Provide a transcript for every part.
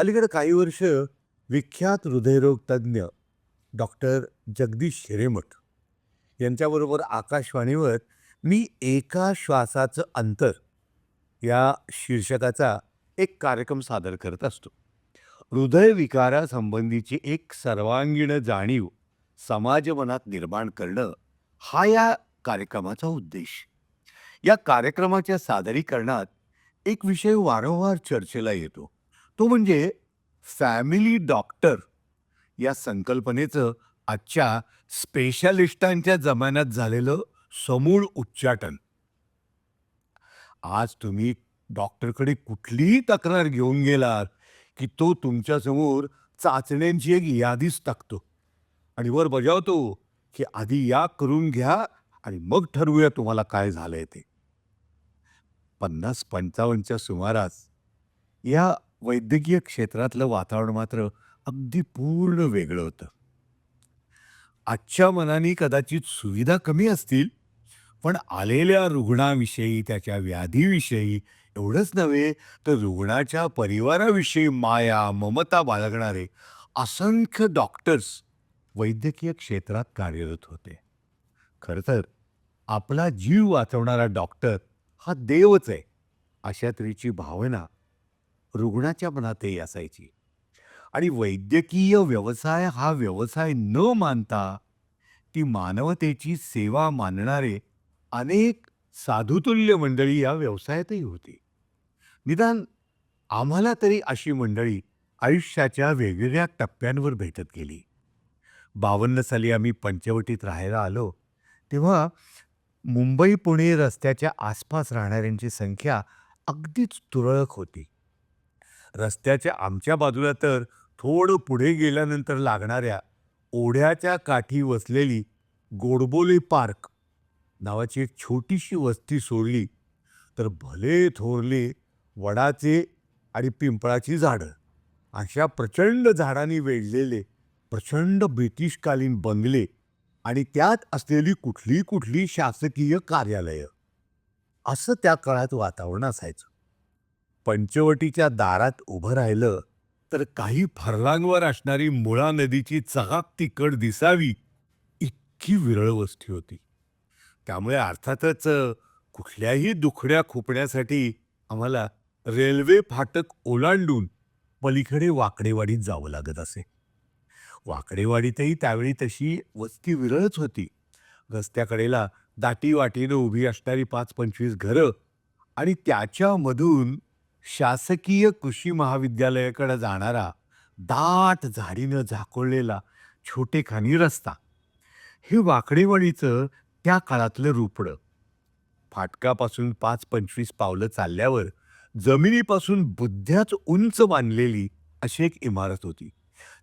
अलीकडे काही वर्ष विख्यात हृदयरोग तज्ज्ञ डॉक्टर जगदीश हिरेमठ यांच्याबरोबर आकाशवाणीवर मी एका श्वासाचं अंतर या शीर्षकाचा एक कार्यक्रम सादर करत असतो. हृदयविकारासंबंधीची एक सर्वांगीण जाणीव समाजमनात निर्माण करणं हा या कार्यक्रमाचा उद्देश. या कार्यक्रमाच्या सादरीकरणात एक विषय वारंवार चर्चेला येतो. तो म्हणजे फॅमिली डॉक्टर या संकल्पनेचं आजच्या स्पेशालिस्टांच्या जमान्यात झालेलं समूळ उच्चाटन. आज तुम्ही डॉक्टरकडे कुठलीही तक्रार घेऊन गेलात की तो तुमच्यासमोर चाचण्यांची एक यादीच टाकतो. आणि वर बजावतो की आधी या करून घ्या आणि मग ठरवूया तुम्हाला काय झालंय ते. पन्नास पंचावन्नच्या सुमारास या वैद्यकीय क्षेत्रातलं वातावरण मात्र अगदी पूर्ण वेगळं होतं. आजच्या मनाने कदाचित सुविधा कमी असतील पण आलेल्या रुग्णाविषयी त्याच्या व्याधीविषयी एवढंच नव्हे तर रुग्णाच्या परिवाराविषयी माया ममता बाळगणारे असंख्य डॉक्टर्स वैद्यकीय क्षेत्रात कार्यरत होते. खरं तर आपला जीव वाचवणारा डॉक्टर हा देवच आहे अशा तऱ्हेची भावना रुग्णाच्या मनातही असायची. आणि वैद्यकीय व्यवसाय हा व्यवसाय न मानता ती मानवतेची सेवा मानणारे अनेक साधुतुल्य मंडळी या व्यवसायातही होती. निदान आम्हाला तरी अशी मंडळी आयुष्याच्या वेगवेगळ्या टप्प्यांवर भेटत गेली. बावन्न साली आम्ही पंचवटीत राहायला आलो तेव्हा मुंबई पुणे रस्त्याच्या आसपास राहणाऱ्यांची संख्या अगदीच तुरळक होती. रस्त्याच्या आमच्या बाजूला तर थोडं पुढे गेल्यानंतर लागणाऱ्या ओढ्याच्या काठी वसलेली गोडबोली पार्क नावाची एक छोटीशी वस्ती सोडली तर भले थोरले वडाचे आणि पिंपळाची झाडं अशा प्रचंड झाडांनी वेढलेले प्रचंड ब्रिटिशकालीन बंगले आणि त्यात असलेली कुठली कुठली शासकीय कार्यालयं. असं त्या काळात वातावरण असायचं. पंचवटीच्या दारात उभं राहिलं तर काही फरलांगवर असणारी मुळा नदीची चहाक तिकड दिसावी इतकी विरळ वस्ती होती. त्यामुळे अर्थातच कुठल्याही दुखड्या खुपण्यासाठी आम्हाला रेल्वे फाटक ओलांडून पलीकडे वाकडेवाडीत जावं लागत असे. वाकडेवाडीतही त्यावेळी तशी वस्ती विरळच होती. रस्त्याकडेला दाटी वाटीनं उभी असणारी पाच पंचवीस घरं आणि त्याच्यामधून शासकीय कृषी महाविद्यालयाकडे जाणारा दाट झाडीनं झाकोळलेला छोटेखानी रस्ता. हे वाकडेवाडीचं त्या काळातलं रुपडं. फाटकापासून पाच पंचवीस पावलं चालल्यावर जमिनीपासून बुद्ध्याच उंच बांधलेली अशी एक इमारत होती.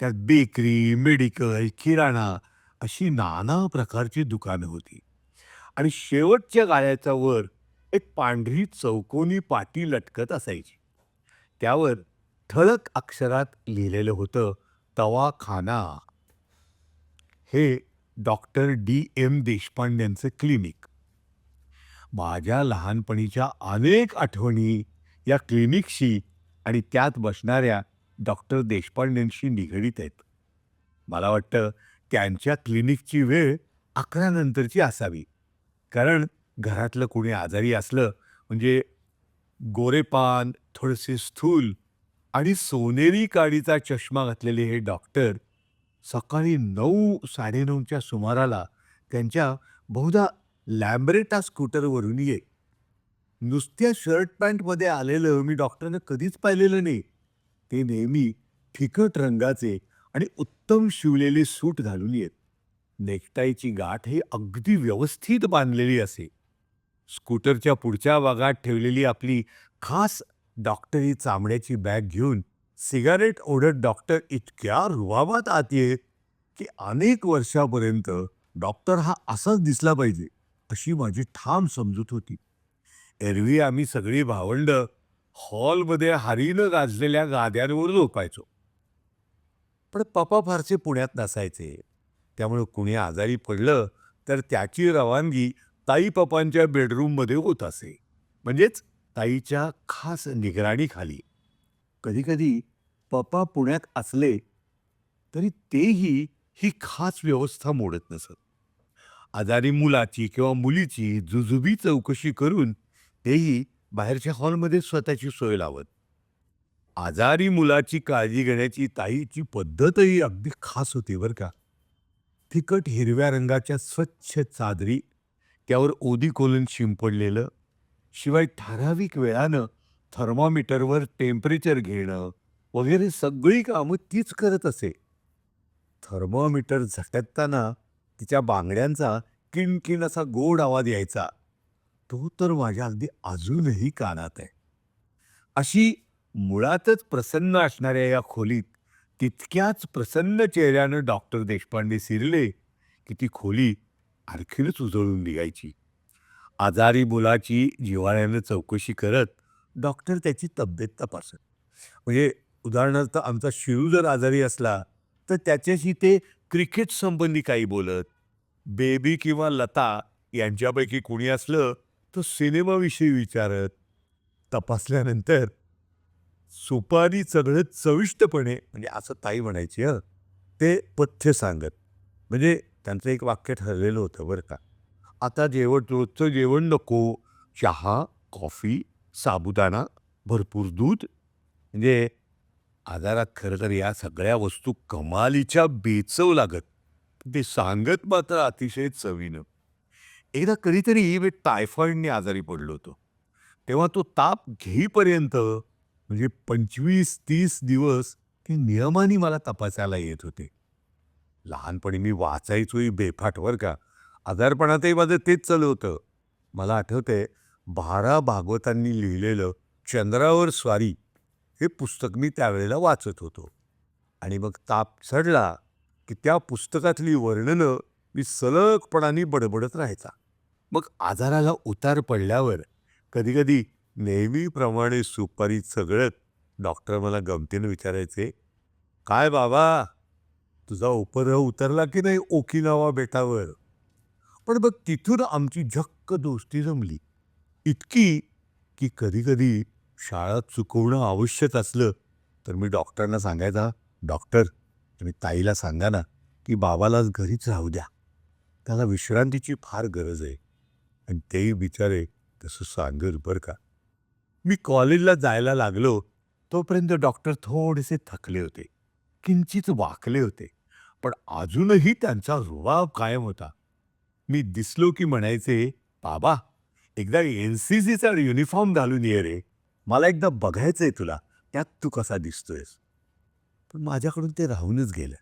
त्यात बेकरी मेडिकल किराणा अशी नाना प्रकारची दुकानं होती. आणि शेवटच्या गाळ्याच्या वर एक पांढरी चौकोनी पाटी लटकत असायची. त्यावर ठळक अक्षरात लिहिलेलं होतं तवाखाना हे डॉक्टर डी एम देशपांड्यांचं क्लिनिक. माझ्या लहानपणीच्या अनेक आठवणी या क्लिनिकशी आणि त्यात बसणाऱ्या डॉक्टर देशपांडेंशी निगडीत आहेत. मला वाटतं त्यांच्या क्लिनिकची वेळ अकरा नंतरची असावी. कारण घरातलं कोणी आजारी असलं म्हणजे गोरेपान थोडेसे स्थूल आणि सोनेरी काडीचा चष्मा घातलेले हे डॉक्टर सकाळी नऊ साडेनऊच्या सुमाराला त्यांच्या बहुधा लॅम्ब्रेटा स्कूटरवरून ये. नुसत्या शर्ट पॅन्टमध्ये आलेलं मी डॉक्टरनं कधीच पाहिलेलं नाही. ते नेहमी फिकट रंगाचे आणि उत्तम शिवलेले सूट घालून येत. नेकटाईची गाठ ही अगदी व्यवस्थित बांधलेली असे. स्कूटरच्या पुढच्या भागात ठेवलेली आपली खास डॉक्टरी चामड्याची बॅग घेऊन सिगारेट ओढत डॉक्टर इतक्या रुबाबात आत येत की अनेक वर्षापर्यंत डॉक्टर हा असाच दिसला पाहिजे अशी माझी ठाम समजूत होती. एरवी आम्ही सगळी भावंड हॉलमध्ये हारीनं गाजलेल्या गाद्यांवर झोपायचो. पण पप्पा फारसे पुण्यात नसायचे. त्यामुळे कुणी आजारी पडलं तर त्याची रवानगी ताई पप्पांच्या बेडरूममध्ये होत असे. म्हणजेच ताईच्या खास निगराणीखाली. कधीकधी पप्पा पुण्यात असले तरी तेही ही खास व्यवस्था मोडत नसत. आजारी मुलाची किंवा मुलीची जुजुबी चौकशी करून तेही बाहेरच्या हॉलमध्ये स्वतःची सोय लावत. आजारी मुलाची काळजी घेण्याची ताईची पद्धतही अगदी खास होती बरं का. तिकट हिरव्या रंगाच्या स्वच्छ चादरी त्यावर ओदी कोलन शिंपडलेलं शिवाय ठराविक वेळानं थर्मामीटरवर टेम्परेचर घेणं वगैरे सगळी कामं तीच करत असे. थर्मोमीटर झटकताना तिच्या बांगड्यांचा किणकिण असा गोड आवाज यायचा. तो तर माझ्या अगदी अजूनही कानात आहे. अशी मुळातच प्रसन्न असणाऱ्या या खोलीत तितक्याच प्रसन्न चेहऱ्यानं डॉक्टर देशपांडे शिरले की ती खोली आणखीनच उजळून निघायची. आजारी मुलाची जिव्हाळ्यानं चौकशी करत डॉक्टर त्याची तब्येत तपासत. म्हणजे उदाहरणार्थ आमचा शिरू जर आजारी असला तर त्याच्याशी ते क्रिकेट संबंधी काही बोलत बेबी किंवा लता यांच्यापैकी कुणी असलं तर सिनेमाविषयी विचारत. तपासल्यानंतर सुपारी सगळं चविष्टपणे म्हणजे असं ताई म्हणायची हं ते पथ्य सांगत. म्हणजे त्यांचं एक वाक्य ठरलेलं होतं बरं का. आता जेवण रोजचं जेवण नको. चहा कॉफी साबुदाणा भरपूर दूध. म्हणजे आजारात खरं तर या सगळ्या वस्तू कमालीच्या बेचव लागत. ते सांगत मात्र अतिशय चवीनं. एकदा कधीतरी मी टायफॉईडने आजारी पडलो होतो. तेव्हा तो ताप घेईपर्यंत म्हणजे पंचवीस तीस दिवस ते नियमाने मला तपासायला येत होते. लहानपणी मी वाचायचोही बेफाटवर का. आजारपणातही माझं तेच चालू होतं. मला आठवतंय बारा भागवतांनी लिहिलेलं चंद्रावर स्वारी हे पुस्तक मी त्यावेळेला वाचत होतो. आणि मग ताप चढला की त्या पुस्तकातली वर्णनं मी सलगपणाने बडबडत राहायचा. मग आजाराला उतार पडल्यावर कधीकधी नेहमीप्रमाणे सुपारी सगळत डॉक्टर मला गमतीनं विचारायचे काय बाबा तुझा उपग्रह उतरला की नाही ओकिनावा बेटावर? पण बघ तिथून आमची झक्क दोस्ती जमली. इतकी की कधीकधी शाळा चुकवणं आवश्यक असलं तर मी डॉक्टरना सांगायचा डॉक्टर तुम्ही ताईला सांगा ना की बाबालाच घरीच राहू द्या. त्याला विश्रांतीची फार गरज आहे. आणि तेही बिचारे तसं सांगत बरं का. मी कॉलेजला जायला लागलो तोपर्यंत डॉक्टर थोडेसे थकले होते. किंचित वाकले होते. पण अजूनही त्यांचा रुबाब कायम होता. मी दिसलो की म्हणायचे बाबा एकदा एन सी सीचा युनिफॉर्म घालून ये रे. मला एकदा बघायचंय तुला. त्यात तू कसा दिसतोयस. पण माझ्याकडून ते राहूनच गेलं.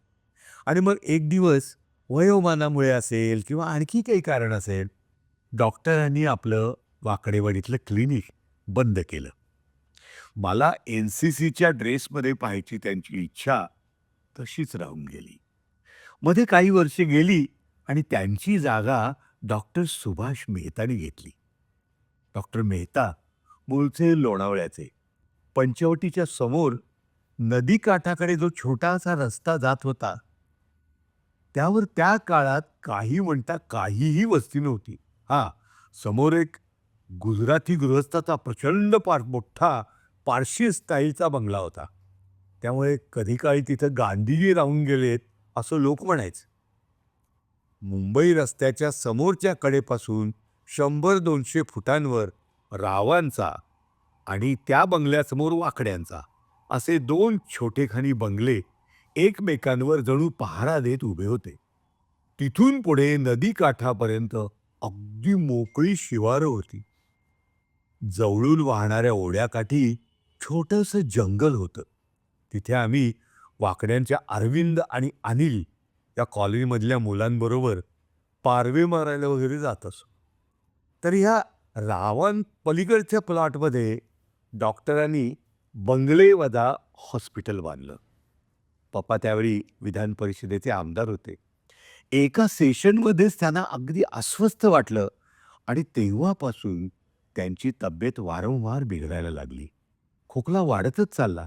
आणि मग एक दिवस वयोमानामुळे असेल किंवा आणखी काही कारण असेल डॉक्टरांनी आपलं वाकडेवाडीतलं क्लिनिक बंद केलं. मला एन सी सीच्या ड्रेसमध्ये पाहायची त्यांची इच्छा तशीच राहून गेली. मध्ये काही वर्षे गेली आणि त्यांची जागा डॉक्टर सुभाष मेहताने घेतली. डॉक्टर मेहता मूळचे लोणावळ्याचे. पंचवटीच्या समोर नदीकाठाकडे जो छोटासा रस्ता जात होता त्यावर त्या काळात काही म्हणता काहीही वस्ती नव्हती. हा समोर एक गुजराती गृहस्थाचा प्रचंड पार मोठा पारशी स्टाईलचा बंगला होता. त्यामुळे कधी काळी तिथं गांधीजी राहून गेलेत असं लोक म्हणायचं. मुंबई रस्त्याच्या समोरच्या कडेपासून शंभर दोनशे फुटांवर रावांचा आणि त्या बंगल्यासमोर वाकड्यांचा असे दोन छोटेखानी बंगले एकमेकांवर जणू पहारा देत उभे होते. तिथून पुढे नदीकाठापर्यंत अगदी मोकळी शिवारं होती. जवळून वाहणाऱ्या ओढ्याकाठी छोटंसं जंगल होतं. तिथे आम्ही वाकड्यांच्या अरविंद आणि अनिल या कॉलनीमधल्या मुलांबरोबर पारवे मारायला वगैरे जात असो. तर ह्या रावण पलीकडच्या प्लॉटमध्ये डॉक्टरांनी बंगलेवदा हॉस्पिटल बांधलं. पप्पा त्यावेळी विधान परिषदेचे आमदार होते. एका सेशनमध्येच त्यांना अगदी अस्वस्थ वाटलं आणि तेव्हापासून त्यांची तब्येत वारंवार बिघडायला लागली. खोकला वाढतच चालला.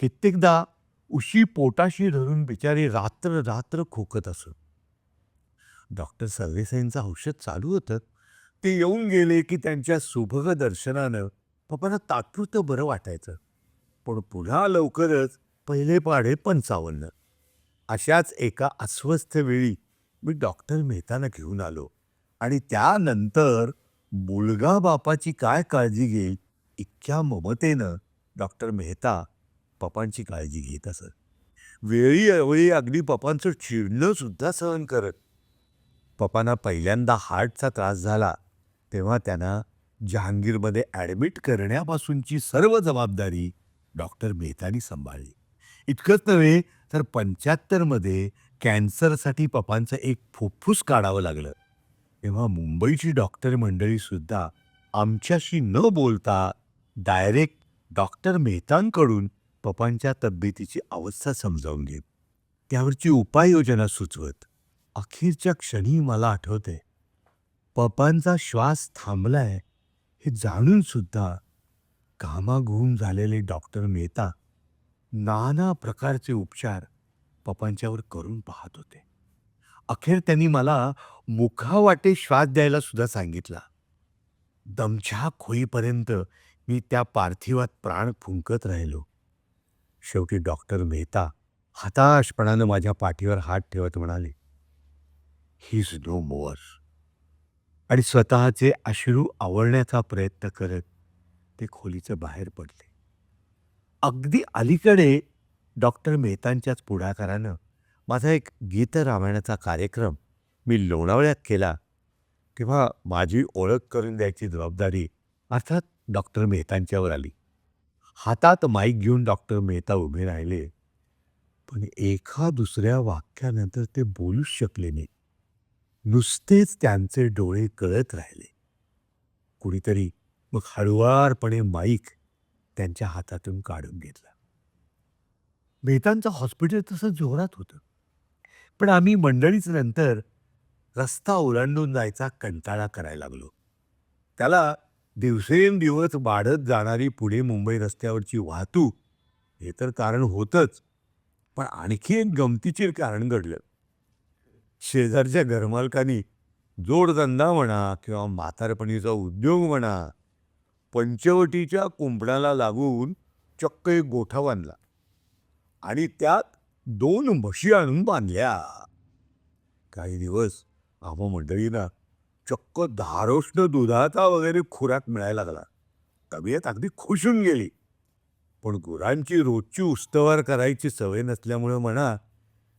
कित्येकदा उशी पोटाशी धरून बिचारी रात्र रात्र खोकत असत. डॉक्टर सर्वेसाईंचं औषध चालू होतं. ते येऊन गेले की त्यांच्या सुभग दर्शनानं पप्पांना तात्पुरतं बरं वाटायचं. पण पुन्हा लवकरच पहिले पाढे पंचावन्न. अशाच एका अस्वस्थ वेळी मी डॉक्टर मेहताना घेऊन आलो. आणि त्यानंतर मुलगा बापाची काय काळजी घेईल इतक्या ममतेनं डॉक्टर मेहता पप्पांची काळजी घेत असत. वेळी अवेळी अगदी पप्पांचं चिडणं सुद्धा सहन करत. पप्पांना पहिल्यांदा हार्टचा त्रास झाला तेव्हा त्यांना जहांगीरमध्ये ॲडमिट करण्यापासूनची सर्व जबाबदारी डॉक्टर मेहतानी सांभाळली. इतकंच नव्हे तर पंच्याहत्तरमध्ये कॅन्सरसाठी पप्पांचं एक फुफ्फुस काढावं लागलं. तेव्हा मुंबईची डॉक्टर मंडळीसुद्धा आमच्याशी न बोलता डायरेक्ट डॉक्टर मेहतांकडून पप्पांच्या तब्येतीची अवस्था समजावून घेत त्यावरची उपाययोजना सुचवत. अखेरच्या क्षणी मला आठवते पप्पांचा श्वास थांबलाय हे जाणून सुद्धा कामाघूम झालेले डॉक्टर मेहता नाना प्रकारचे उपचार पप्पांच्यावर करून पाहत होते. अखेर त्यांनी मला मुखावाटे श्वास द्यायला सुद्धा सांगितला. दमछाक होईपर्यंत मी त्या पार्थिवात प्राण फुंकत राहिलो. शेवटी डॉक्टर मेहता हताशपणानं माझ्या पाठीवर हात ठेवत म्हणाले ही इज नो मोअर. आणि स्वतःचे अश्रू आवळण्याचा प्रयत्न करत ते खोलीचं बाहेर पडले. अगदी अलीकडे डॉक्टर मेहतांच्याच पुढाकारानं माझा एक गीत रामायणाचा कार्यक्रम मी लोणावळ्यात केला तेव्हा माझी ओळख करून द्यायची जबाबदारी अर्थात डॉक्टर मेहतांच्यावर आली. हातात माईक घेऊन डॉक्टर मेहता उभे राहिले. पण एका दुसऱ्या वाक्यानंतर ते बोलूच शकले नाही. नुसतेच त्यांचे डोळे कळत राहिले. कुणीतरी मग हळुवारपणे माईक त्यांच्या हातातून काढून घेतला. मेहतांचं हॉस्पिटल तसं जोरात होतं. पण आम्ही मंडळीच नंतर रस्ता ओलांडून जायचा कंटाळा करायला लागलो. त्याला दिवसेंदिवस वाढत जाणारी पुणे मुंबई रस्त्यावरची वाहतूक. हे तर कारण होतंच. पण आणखी एक गमतीशीर कारण घडलं. शेजारच्या घरमालकांनी जोडधंदा म्हणा किंवा म्हातारपणीचा उद्योग म्हणा पंचवटीच्या कुंपणाला लागून चक्क एक गोठा बांधला आणि त्यात दोन म्हशी आणून बांधल्या. काही दिवस आम्हा मंडळींना चक्क धारोष्ण दुधाचा वगैरे खुराक मिळायला लागला. तब्येत अगदी खुश होऊन गेली. पण गुरांची रोजची उस्तवार करायची सवय नसल्यामुळं म्हणा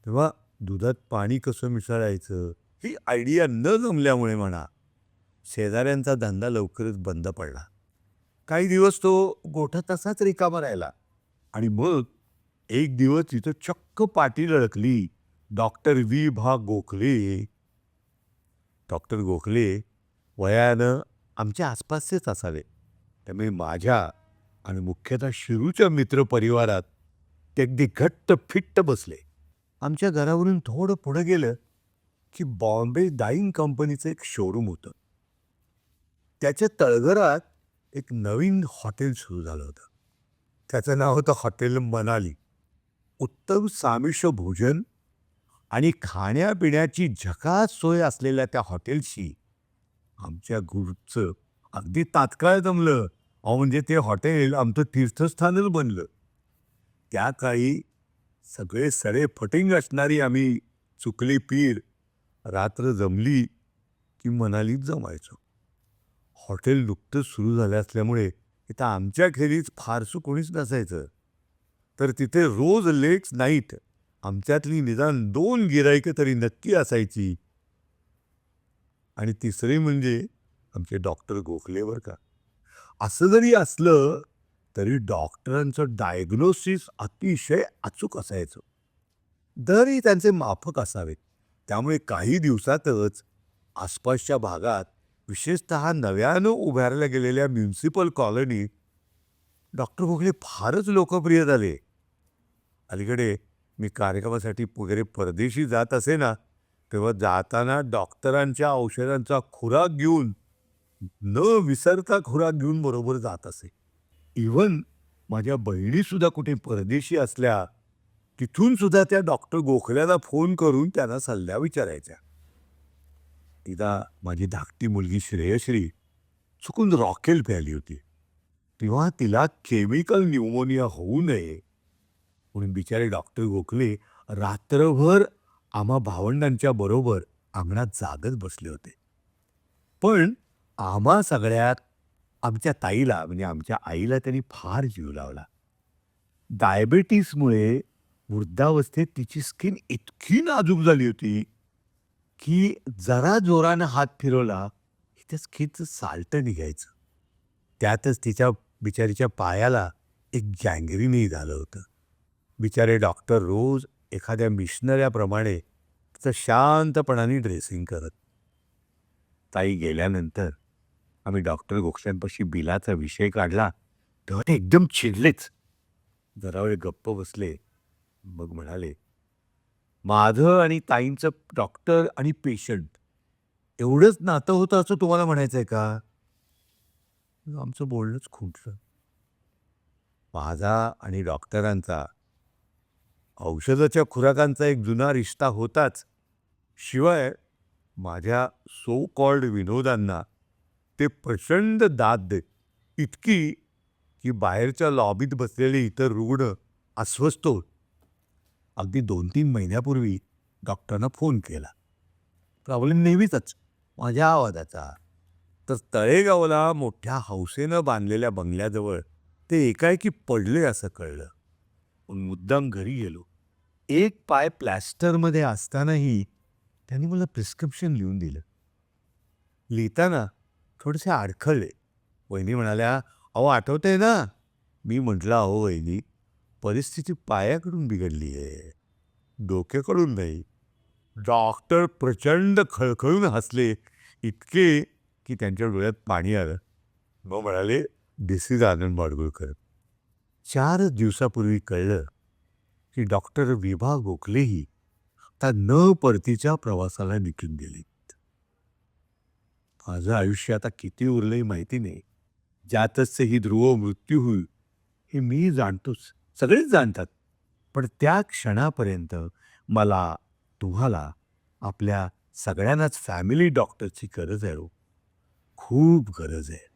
तेव्हा दुधात पाणी कसं मिसळायचं ही आयडिया न जमल्यामुळे म्हणा शेजाऱ्यांचा धंदा लवकरच बंद पडला. काही दिवस तो गोठा तसाच रिकामा राहिला. आणि मग एक दिवस तिथं चक्क पाटी लळकली. डॉक्टर वी भा गोखले डॉक्टर गोखले वयानं आमच्या आसपासचेच असावे. त्यामुळे माझ्या आणि मुख्यतः शिरूच्या मित्रपरिवारात ते अगदी घट्ट फिट्ट बसले. आमच्या घरावरून थोडं पुढं गेलं की बॉम्बे डाईंग कंपनीचं एक शोरूम होतं. त्याच्या तळघरात एक नवीन हॉटेल सुरू झालं होतं. त्याचं नाव होतं हॉटेल मनाली. उत्तम सामिष भोजन आणि खाण्यापिण्याची झकास सोय असलेल्या त्या हॉटेलशी आमच्या ग्रुपचं अगदी तात्काळ जमलं. अहो म्हणजे ते हॉटेल आमचं तीर्थस्थानच बनलं. त्या काळी सगळे सडे फटिंग असणारी आम्ही चुकली पीर रात्र जमली की मनालीत जमायचो. हॉटेल नुकतंच सुरू झालं असल्यामुळे इथं आमच्या खेरीज फारसं कोणीच नसायचं. तर तिथे रोज लेट्स नाईट आमच्यातली निदान दोन गिरायकं तरी नक्की असायची. आणि तिसरी म्हणजे आमचे डॉक्टर गोखले का. असं जरी असलं तरी डॉक्टरांचं डायग्नोसिस अतिशय अचूक असायचं. दरही त्यांचे माफक असावेत. त्यामुळे काही दिवसातच आसपासच्या भागात विशेषत नव्यानं उभारल्या गेलेल्या म्युन्सिपल कॉलनीत डॉक्टर गोखले फारच लोकप्रिय झाले. अलीकडे मी कार्यक्रमासाठी वगैरे परदेशी जात असे ना तेव्हा जाताना डॉक्टरांच्या औषधांचा खुराक घेऊन न विसरता खुराक घेऊन बरोबर जात असे. इवन माझ्या बहिणीसुद्धा कुठे परदेशी असल्या तिथून सुद्धा त्या डॉक्टर गोखल्याला फोन करून त्यांना सल्ला विचारायच्या. तिला माझी धाकटी मुलगी श्रेयश्री चुकून रॉकेल प्याली होती. तेव्हा तिला केमिकल न्यूमोनिया होऊ नये म्हणून बिचारे डॉक्टर गोखले रात्रभर आम्हा भावंडांच्या बरोबर अंगणात जागत बसले होते. पण आम्हा सगळ्यात आमच्या ताईला म्हणजे आमच्या आईला त्यांनी फार जीव लावला. डायबेटीसमुळे वृद्धावस्थेत तिची स्किन इतकी नाजूक झाली होती की जरा जोरानं हात फिरवला की त्या स्किनचं साल्टं निघायचं. त्यातच तिच्या बिचारीच्या पायाला एक गँग्रीनही झालं होतं. बिचारे डॉक्टर रोज एखाद्या मिशनऱ्याप्रमाणे तिचं शांतपणाने ड्रेसिंग करत. ताई गेल्यानंतर आम्ही डॉक्टर गोखल्यांपाशी बिलाचा विषय काढला. तेव्हा ते एकदम चिडलेच जरा वेळ गप्प बसले. मग म्हणाले माझं आणि ताईंचं डॉक्टर आणि पेशंट एवढंच नातं होतं असं तुम्हाला म्हणायचं आहे का? आमचं बोलणंच खुंटलं. माझा आणि डॉक्टरांचा औषधाच्या खुराकांचा एक जुना रिश्ता होताच. शिवाय माझ्या सो कॉल्ड विनोदांना ते प्रचंड दाद देत इतकी की बाहेरच्या लॉबीत बसलेले इतर रुग्ण अस्वस्थ होत. अगदी दोन तीन महिन्यापूर्वी डॉक्टरनं फोन केला. प्रॉब्लेम नेहमीच माझ्या आवाजाचा. तर तळेगावला मोठ्या हौसेनं बांधलेल्या बंगल्याजवळ ते एकाएकी पडले असं कळलं. मुद्दाम घरी गेलो. एक पाय प्लॅस्टरमध्ये असतानाही त्यांनी मला प्रिस्क्रिप्शन लिहून दिलं. लिहिताना थोडेसे अडखळले. वहिनी म्हणाल्या अहो आठवतंय ना? मी म्हटलं अहो वहिनी परिस्थिती पायाकडून बिघडली आहे. डोक्याकडून नाही. डॉक्टर प्रचंड खळखळून हसले इतके की त्यांच्या डोळ्यात पाणी आलं. मग म्हणाले दिस इज आनंद माडगुळकर. चार दिवसापूर्वी कळलं की डॉक्टर विभा गोखलेही आता न परतीच्या प्रवासाला निघून गेलेत. माझं आयुष्य आता किती उरलंय माहिती नाही. ज्यातच ही ध्रुव मृत्यू होईल हे मी जाणतोच सगळेच जाणतात. पण त्या क्षणापर्यंत मला तुम्हाला आपल्या सगळ्यांनाच फॅमिली डॉक्टरची गरज आहे हो. खूप गरज आहे.